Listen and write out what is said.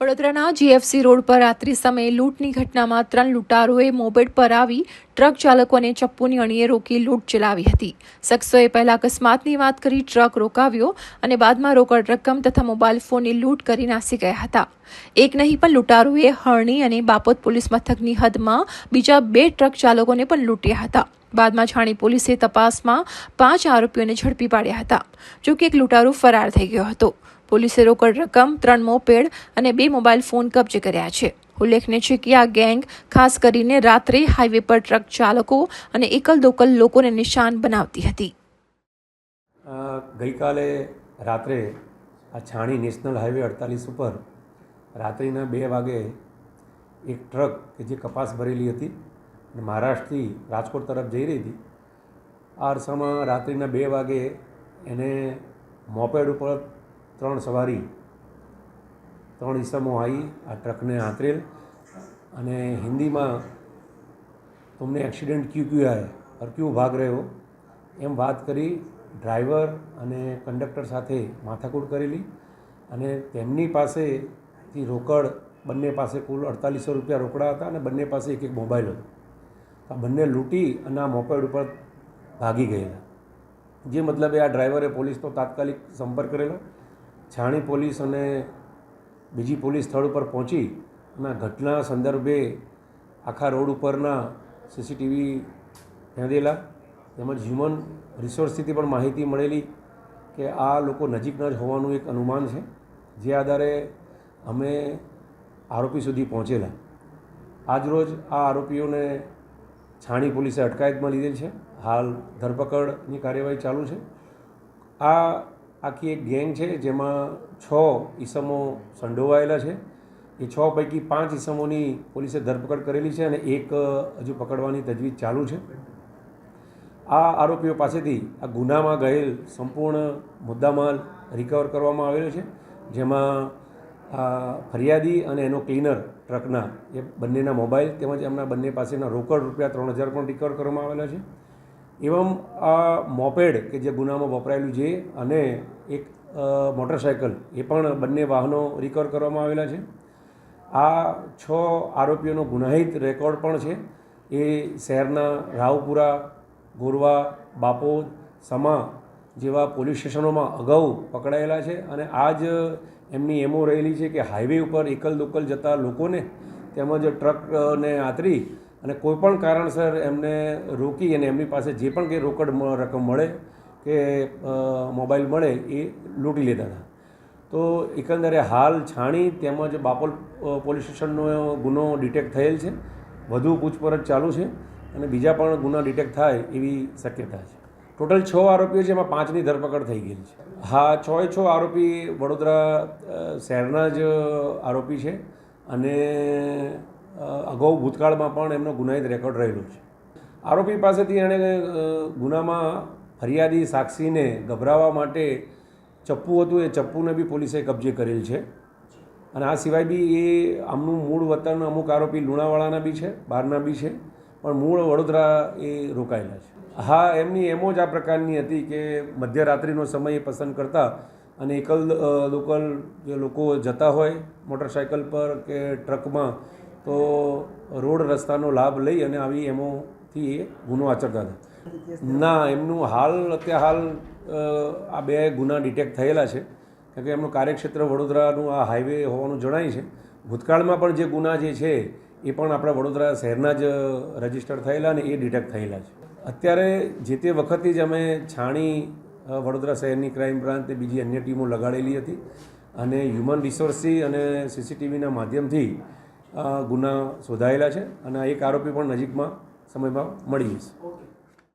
વડોદરાના જીએફસી રોડ પર રાત્રિ સમયે લૂંટની ઘટનામાં ત્રણ લૂંટારોએ મોપેડ પર આવી ટ્રક ચાલકોને ચપ્પુની અણીએ રોકી લૂંટ ચલાવી હતી. શખ્સોએ પહેલા અકસ્માતની વાત કરી ટ્રક રોકાવ્યો અને બાદમાં રોકડ રકમ તથા મોબાઈલ ફોનની લૂંટ કરી નાસી ગયા હતા. એક નહીં પણ લૂંટારોએ હરણી અને બાપોત પોલીસ મથકની હદમાં બીજા બે ટ્રક ચાલકોને પણ લૂંટ્યા હતા. બાદમાં છાણી પોલીસે તપાસમાં પાંચ આરોપીઓને ઝડપી પાડ્યા હતા. જોકે એક લૂંટારો ફરાર થઈ ગયો હતો. પોલીસે રોકડ રકમ, ત્રણ મોપેડ અને બે મોબાઈલ ફોન કબજે કર્યા છે. ઉલ્લેખનીય છે કે આ ગેંગ, ખાસ કરીને રાત્રે હાઈવે પર ટ્રક ચાલકો અને એકલ દોકલ લોકોને નિશાન બનાવતી હતી. ગઈકાલે રાત્રે આ છાણી નેશનલ હાઈવે અડતાલીસ ઉપર રાત્રિના બે વાગે એક ટ્રક કે જે કપાસ ભરેલી હતી અને મહારાષ્ટ્રથી રાજકોટ તરફ જઈ રહી હતી. આ અરસામાં રાત્રિના બે વાગે એને મોપેડ ઉપર ત્રણ સવારી, ત્રણ ઈસમો આવી આ ટ્રકને આંતરેલ અને હિન્દીમાં તમને એક્સિડન્ટ ક્યુ ક્યુ આય હર ક્યુ ભાગ રહ્યો, એમ વાત કરી ડ્રાઈવર અને કંડક્ટર સાથે માથાકૂટ કરેલી અને તેમની પાસેથી રોકડ બંને પાસે કુલ અડતાલીસો રૂપિયા રોકડા હતા અને બંને પાસે એક એક મોબાઈલ હતો. આ બંને લૂંટી અને આ મોપેડ ઉપર ભાગી ગયેલા. જે મતલબ એ આ ડ્રાઈવરે પોલીસનો તાત્કાલિક સંપર્ક કરેલો છાણી પોલીસ અને બીજી પોલીસ સ્થળ ઉપર પહોંચી અને ઘટના સંદર્ભે આખા રોડ ઉપરના સીસીટીવી નોંધેલા તેમજ હ્યુમન રિસોર્સથી પણ માહિતી મળેલી કે આ લોકો નજીકના જ હોવાનું એક અનુમાન છે. જે આધારે અમે આરોપી સુધી પહોંચેલા. આજરોજ આ આરોપીઓને છાણી પોલીસે અટકાયતમાં લીધેલ છે. હાલ ધરપકડની કાર્યવાહી ચાલુ છે. આ આખી એક ગેંગ છે જેમાં છ ઈસમો સંડોવાયેલા છે. એ છ પૈકી પાંચ ઈસમોની પોલીસે ધરપકડ કરેલી છે અને એક હજુ પકડવાની તજવીજ ચાલુ છે. આ આરોપીઓ પાસેથી આ ગુનામાં ગયેલ સંપૂર્ણ મુદ્દામાલ રિકવર કરવામાં આવેલો છે. જેમાં ફરિયાદી અને એનો ક્લીનર ટ્રકના, એ બંનેના મોબાઈલ તેમજ એમના બંને પાસેના રોકડ રૂપિયા ત્રણ હજાર પણ રિકવર કરવામાં આવેલા છે. એવમ આ મોપેડ કે જે ગુનામાં વપરાયેલું છે અને એક મોટરસાયકલ એ પણ બંને વાહનો રિકવર કરવામાં આવેલા છે આ છ આરોપીઓનો ગુનાહિત રેકોર્ડ પણ છે। એ શહેરના રાવપુરા, ગોરવા, બાપોદ, સમા જેવા પોલીસ સ્ટેશનોમાં અગાઉ પકડાયેલા છે અને આજ એમની એમો રહેલી છે કે હાઈવે ઉપર એકલ દોકલ જતા લોકોને તેમજ ટ્રકને આતરી અને કોઈપણ કારણસર એમને રોકી અને એમની પાસે જે પણ કંઈ રોકડ રકમ મળે કે મોબાઈલ મળે એ લૂંટી લેતા હતા. તો એકંદરે હાલ છાણી તેમજ બાપોલ પોલીસ સ્ટેશનનો ગુનો ડિટેક્ટ થયેલ છે. વધુ પૂછપરછ ચાલુ છે અને બીજા પણ ગુના ડિટેક્ટ થાય એવી શક્યતા છે. ટોટલ છ આરોપીઓ છે, એમાં પાંચની ધરપકડ થઈ ગયેલી છે. હા છ એ છ આરોપી વડોદરા શહેરના જ આરોપી છે અને અગાઉ ભૂતકાળમાં પણ એમનો ગુનાહિત રેકોર્ડ રહેલો છે. આરોપી પાસેથી એણે ગુનામાં ફરિયાદી સાક્ષીને ગભરાવા માટે ચપ્પુ હતું. એ ચપ્પુને બી પોલીસે કબજે કરેલ છે. અને આ સિવાય બી એ આમનું મૂળ વતન અમુક આરોપી લુણાવાળાના બી છે, બહારના બી છે, પણ મૂળ વડોદરા એ રોકાયેલા છે. હા, એમની એમો જ આ પ્રકારની હતી કે મધ્યરાત્રિનો સમય એ પસંદ કરતા અને એકલ લોકલ જે લોકો જતા હોય, મોટરસાયકલ પર કે ટ્રકમાં તો રોડ રસ્તાનો લાભ લઈ અને આવી એમોથી એ ગુનો આચરતા હતા. ના, એમનું હાલ, અત્યારે હાલ આ બે ગુના ડિટેક્ટ થયેલા છે. કારણ કે એમનું કાર્યક્ષેત્ર વડોદરાનું આ હાઈવે હોવાનું જણાય છે. ભૂતકાળમાં પણ જે ગુના જે છે, એ પણ આપણા વડોદરા શહેરના જ રજિસ્ટર થયેલા અને એ ડિટેક્ટ થયેલા છે. અત્યારે જે તે વખતે જ અમે છાણી વડોદરા શહેરની ક્રાઇમ બ્રાન્ચ બીજી અન્ય ટીમો લગાડેલી હતી. અને હ્યુમન રિસોર્સથી અને સીસીટીવીના માધ્યમથી ગુના શોધાયેલા છે અને એક આરોપી પણ નજીકમાં સમયમાં મળી જશે.